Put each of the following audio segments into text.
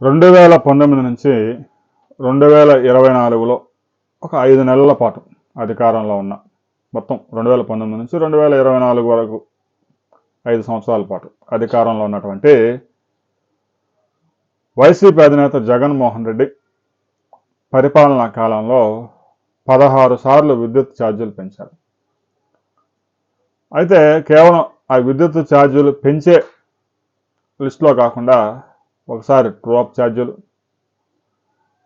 రెండు వేల పంతొమ్మిది నుంచి రెండు వేల ఇరవై నాలుగులో ఒక ఐదు నెలల పాటు అధికారంలో ఉన్న మొత్తం రెండు వేల పంతొమ్మిది నుంచి రెండు వేల ఇరవై నాలుగు వరకు ఐదు సంవత్సరాల పాటు అధికారంలో ఉన్నటువంటి వైసీపీ అధినేత జగన్మోహన్ రెడ్డి పరిపాలనా కాలంలో పదహారు సార్లు విద్యుత్ ఛార్జీలు పెంచారు. అయితే కేవలం ఆ విద్యుత్ ఛార్జీలు పెంచే లిస్టులో కాకుండా ఒకసారి ట్రోప్ ఛార్జీలు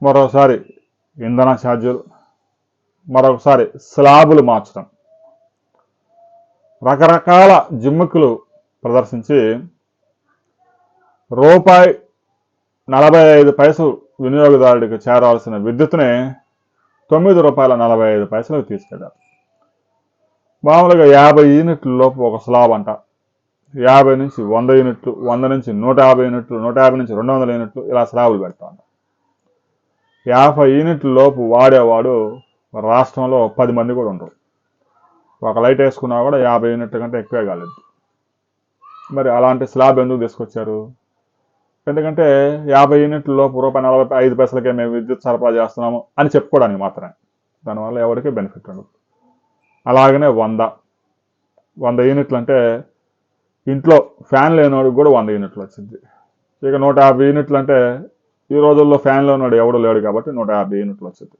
మరోసారి ఇంధన ఛార్జీలు మరొకసారి స్లాబులు మార్చడం రకరకాల జిమ్ముకులు ప్రదర్శించి రూపాయి నలభై ఐదు పైసలు వినియోగదారుడికి చేరవలసిన విద్యుత్ని తొమ్మిది రూపాయల నలభై ఐదు పైసలకు తీసుకెళ్ళారు. మామూలుగా యాభై యూనిట్ల లోపు ఒక స్లాబ్ అంట. యాభై నుంచి వంద యూనిట్లు వంద నుంచి నూట యాభై యూనిట్లు నూట యాభై నుంచి రెండు వందల యూనిట్లు ఇలా స్లాబులు పెడతా ఉంటారు యాభై యూనిట్ల లోపు వాడేవాడు రాష్ట్రంలో పది మంది కూడా ఉండరు. ఒక లైట్ వేసుకున్నా కూడా యాభై యూనిట్ల కంటే ఎక్కువే కాలేదు. మరి అలాంటి స్లాబ్ ఎందుకు తీసుకొచ్చారు? ఎందుకంటే యాభై యూనిట్ల లోపు రూపాయి నలభై ఐదు పైసలకే మేము విద్యుత్ సరఫరా చేస్తున్నాము అని చెప్పుకోవడానికి మాత్రమే. దానివల్ల ఎవరికి బెనిఫిట్ ఉండదు. అలాగనే వంద. వంద యూనిట్లు అంటే ఇంట్లో ఫ్యాన్ లేనివాడికి కూడా వంద యూనిట్లు వచ్చింది. ఇక నూట యాభై యూనిట్లు అంటే ఈ రోజుల్లో ఫ్యాన్ లేనివాడు ఎవడు లేడు కాబట్టి నూట యాభై యూనిట్లు వచ్చింది.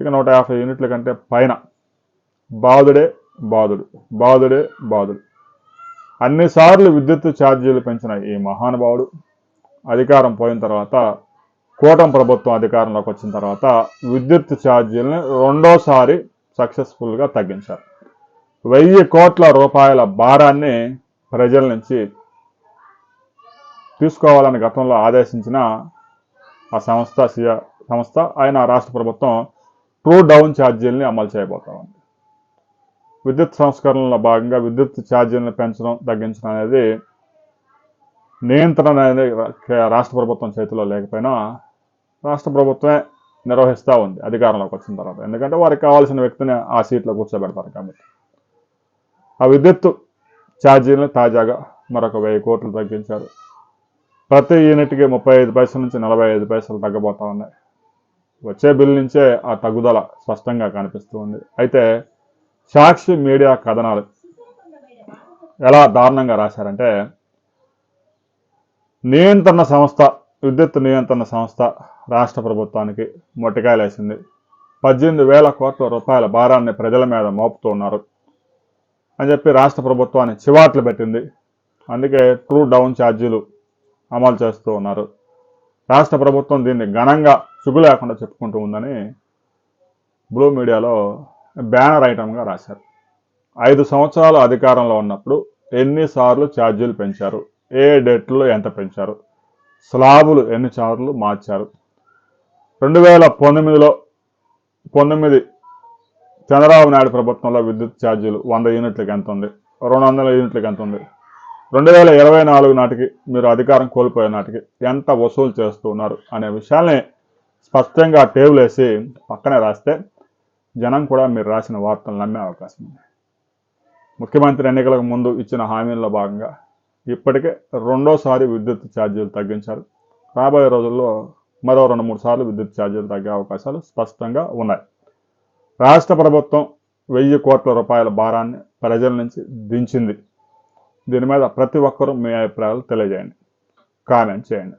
ఇక నూట యాభై యూనిట్ల కంటే పైన బాధుడే బాధుడు బాధుడే బాధుడు అన్నిసార్లు విద్యుత్ ఛార్జీలు పెంచిన ఈ మహానుభావుడు అధికారం పోయిన తర్వాత కూటమి ప్రభుత్వం అధికారంలోకి వచ్చిన తర్వాత విద్యుత్ ఛార్జీలను రెండోసారి సక్సెస్ఫుల్గా తగ్గించారు. వెయ్యి కోట్ల రూపాయల భారాన్ని ప్రజల నుంచి తీసుకోవాలని గతంలో ఆదేశించిన ఆ సంస్థ సంస్థ ఆయన రాష్ట్ర ప్రభుత్వం ట్రూ డౌన్ ఛార్జీలని అమలు చేయబోతా ఉంది. విద్యుత్ సంస్కరణలో భాగంగా విద్యుత్ ఛార్జీలను పెంచడం తగ్గించడం అనేది నియంత్రణ అనేది రాష్ట్ర ప్రభుత్వం చేతిలో లేకపోయినా రాష్ట్ర ప్రభుత్వమే నిర్వహిస్తూ ఉంది అధికారంలోకి వచ్చిన తర్వాత. ఎందుకంటే వారికి కావాల్సిన వ్యక్తిని ఆ సీట్లో కూర్చోబెడతారు కాబట్టి. ఆ విద్యుత్ ఛార్జీలను తాజాగా మరొక వెయ్యి కోట్లు తగ్గించారు. ప్రతి యూనిట్కి ముప్పై ఐదు పైసల నుంచి నలభై ఐదు పైసలు తగ్గబోతా ఉన్నాయి. వచ్చే బిల్ నుంచే ఆ తగ్గుదల స్పష్టంగా కనిపిస్తూ ఉంది. అయితే సాక్షి మీడియా కథనాలు ఎలా దారుణంగా రాశారంటే నియంత్రణ సంస్థ విద్యుత్ నియంత్రణ సంస్థ రాష్ట్ర ప్రభుత్వానికి మొట్టికాయలేసింది. పద్దెనిమిది వేల కోట్ల రూపాయల భారాన్ని ప్రజల మీద మోపుతూ ఉన్నారు. అని చెప్పి రాష్ట్ర ప్రభుత్వాన్ని చివాట్లు పెట్టింది. అందుకే ట్రూ డౌన్ ఛార్జీలు అమలు చేస్తూ ఉన్నారు. రాష్ట్ర ప్రభుత్వం దీన్ని ఘనంగా చుగు లేకుండా చెప్పుకుంటూ ఉందని బ్లూ మీడియాలో బ్యానర్ ఐటమ్గా రాశారు. ఐదు సంవత్సరాలు అధికారంలో ఉన్నప్పుడు ఎన్నిసార్లు ఛార్జీలు పెంచారు? ఏ డేట్లో ఎంత పెంచారు? స్లాబులు ఎన్నిసార్లు మార్చారు? రెండు వేల పంతొమ్మిదిలో పంతొమ్మిది చంద్రబాబు నాయుడు ప్రభుత్వంలో విద్యుత్ ఛార్జీలు వంద యూనిట్లకు ఎంత ఉంది? రెండు వందల యూనిట్లకు ఎంత ఉంది? రెండు వేల ఇరవై నాలుగు నాటికి మీరు అధికారం కోల్పోయే నాటికి ఎంత వసూలు చేస్తూ ఉన్నారు అనే విషయాల్ని స్పష్టంగా టేబుల్ వేసి పక్కనే రాస్తే జనం కూడా మీరు రాసిన వార్తలు నమ్మే అవకాశం ఉంది. ముఖ్యమంత్రి ఎన్నికలకు ముందు ఇచ్చిన హామీల్లో భాగంగా ఇప్పటికే రెండోసారి విద్యుత్ ఛార్జీలు తగ్గించారు. రాబోయే రోజుల్లో మరో రెండు మూడు సార్లు విద్యుత్ ఛార్జీలు తగ్గే అవకాశాలు స్పష్టంగా ఉన్నాయి. రాష్ట్ర ప్రభుత్వం వెయ్యి కోట్ల రూపాయల భారాన్ని ప్రజల నుంచి దించింది. దీని మీద ప్రతి ఒక్కరూ మీ అభిప్రాయాలు తెలియజేయండి. కామెంట్ చేయండి.